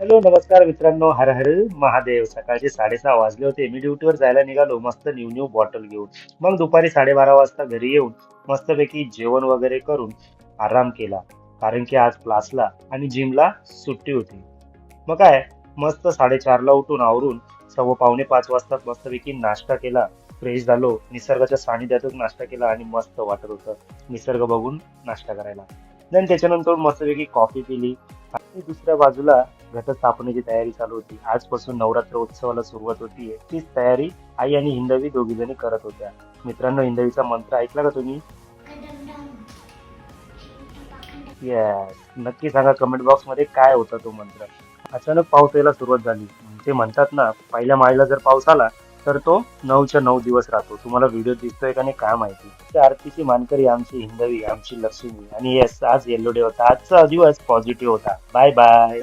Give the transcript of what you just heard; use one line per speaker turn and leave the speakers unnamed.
Hello नमस्कार मित्रांनो. हर हर महादेव. सकाळचे साडेसहा वाजले होते. मी ड्युटीवर जायला निघालो. मस्त न्यू न्यू बॉटल घेऊन. मग दुपारी साडेबारा वाजता घरी येऊन मस्तपैकी जेवण वगैरे करून आराम केला. कारण की आज क्लासला आणि जिमला सुट्टी होती. मग काय? मस्त साडेचारला उठून आवरून सव्वा पावणे पाच वाजता मस्तपैकी नाश्ता केला. फ्रेश झालो. निसर्गाच्या सानिध्यातच नाश्ता केला आणि मस्त वाटत होतं. निसर्ग बघून नाश्ता करायला. देन त्याच्यानंतर मस्तपैकी कॉफी पिली. आणि दुसऱ्या बाजूला घटस्थापनेची तयारी चालू होती. आजपासून नवरात्र उत्सवाला सुरुवात होतीये तीच तयारी आई आणि हिंदवी दोघी जणी करत होत्या. मित्रांनो हिंदवीचा मंत्र ऐकला का तुम्ही? येस नक्की सांगा कमेंट बॉक्समध्ये काय होता तो मंत्र. अचानक पाऊस यायला सुरुवात झाली. ते म्हणतात ना पहिल्या माळीला जर पाऊस आला तर तो नऊच्या नऊ दिवस राहतो. तुम्हाला व्हिडिओ दिसतोय का नाही काय माहिती. त्या आरतीची मानकरी आमची हिंदवी आमची लक्ष्मी. आणि येस आज येल्लो डे होता आजचा दिवस पॉझिटिव्ह होता. Bye bye